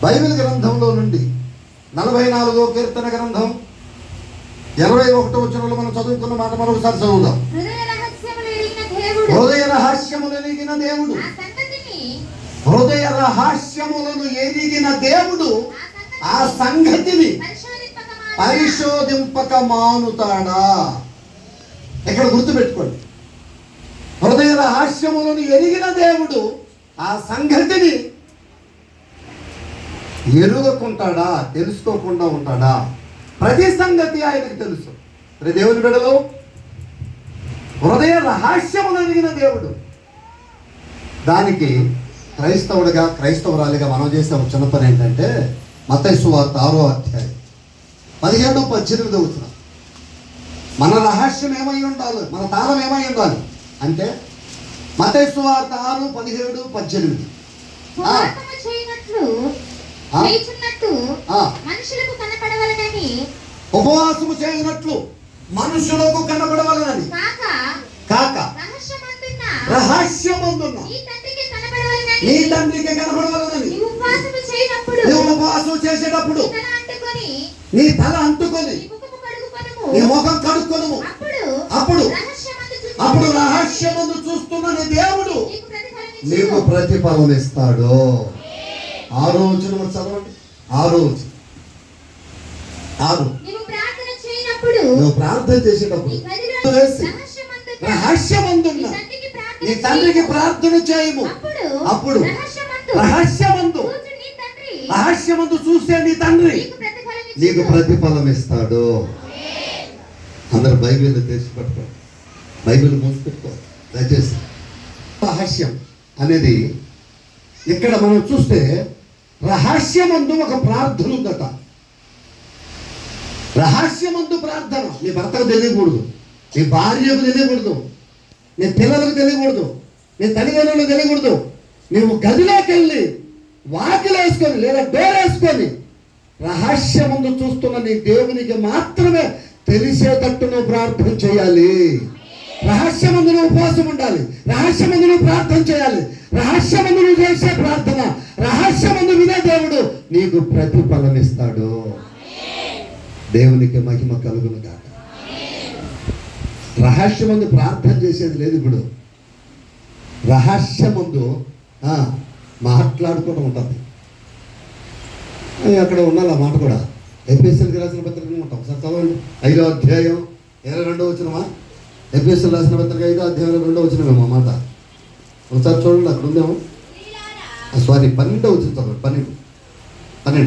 Bible గ్రంథంలో నుండి నలభై నాలుగో కీర్తన గ్రంథం ఇరవై ఒకటో వచనంలో మనం చదువుకున్న మాట మరొకసారి చదువుదాం. హృదయ రహస్యములు ఎరిగిన దేవుడు. హృదయ రహస్యములను ఎరిగిన దేవుడు ఆ సంగతిని పరిశోధింపక మానుతాడా ఇక్కడ గుర్తుపెట్టుకోండి. హృదయ రహస్యములను ఎరిగిన దేవుడు ఆ సంగతిని ఎరుగకుంటాడా? తెలుసుకోకుండా ఉంటాడా? ప్రతి సంగతి ఆయనకు తెలుసు. ప్రతి దేవుని బిడలో హృదయ రహస్యములు కలిగిన దేవుడు. దానికి క్రైస్తవుడిగా క్రైస్తవురాలిగా మనం చేసే ఒక చిన్న పని ఏంటంటే మతైసు వార్త ఆరో అధ్యాయం పదిహేడు పద్దెనిమిది వచ్చిన. మన రహస్యం ఏమై ఉండాలి? మన తాళం ఏమై ఉండాలి? అంటే మతైసు వార్త ఆరు పదిహేడు పద్దెనిమిది ఆ, ఉపవాసము చేయనట్లు ఆ, చేయుచున్నట్టు మనుషులకు కనపడవలనని. ఉపవాసము చేయనట్లు మనుషులకు కనబడవలనని కాక కాక. రహస్యమందున్న రహస్యమందున్న తండ్రికి నీ తండ్రికి కనబడవలనని ఉపవాసము ఉపవాసం చేసేటప్పుడు. నీ తల అంటుకొని. నీ నీ నీ ముఖం కడుక్కొను అప్పుడు అప్పుడు. రహస్యమందు చూస్తున్న నీ దేవుడు నీకు. ప్రతిఫలం ఇస్తాడు ఆ రోజున మరి చదవండి. ఆ రోజు. ఆరు చేయనప్పుడు నువ్వు ప్రార్థన చేసేటప్పుడు రహస్యమందున్న నీ తండ్రికి ప్రార్థన చేయము. అప్పుడు రహస్యమందు రహస్యమందు కూర్చు నీ తండ్రి నీకు ప్రతిఫలం ఇస్తాడు. అందరు బైబిల్ తెరిచి పట్టుకో బైబిల్ మూసి పెట్టుకో దయచేసి. రహస్యం అనేది ఇక్కడ మనం చూస్తే రహస్యమందు ఒక ప్రార్థన ఉందట రహస్యమందు ప్రార్థన. నీ భర్తకు తెలియకూడదు. నీ భార్యకు తెలియకూడదు. నీ పిల్లలకు తెలియకూడదు. నీ తల్లిదండ్రులకు తెలియకూడదు. నీవు గదిలోకి వెళ్ళి వాకిలు వేసుకొని లేదా డోర్ వేసుకొని రహస్యముందు చూస్తున్న నీ దేవునికి మాత్రమే తెలిసేటట్టు నువ్వు ప్రార్థన చేయాలి. రహస్యమందు నువ్వు ఉపవాసం ఉండాలి. రహస్యమందు నువ్వు ప్రార్థన చేయాలి. రహస్యమందు నువ్వు చేసే ప్రార్థన. రహస్యమందు నీకు ప్రతిఫలం ఇస్తాడు దేవునికి మహిమ కలుగును కాక రహస్యమందు ప్రార్థన చేసేది లేదు ఇప్పుడు. రహస్యమందు మాట్లాడుకోవడం ఉంటుంది. అక్కడ ఉండాలి ఆ మాట కూడా. ఎపిఎస్ఎల్కి రాసిన పత్రిక ఉంటాం. సార్ చదవండి. ఐదో అధ్యాయం ఇరవై రెండో వచ్చినమా ఎపిఎస్ఎల్ రాసిన పత్రిక ఐదో అధ్యాయం ఇరవై రెండో వచ్చినమేమో ఆ మాట. ఒకసారి చూడండి అక్కడ ఉందేమో? సారీ పన్నెండో వచ్చిన చదవండి పన్నెండు. 他这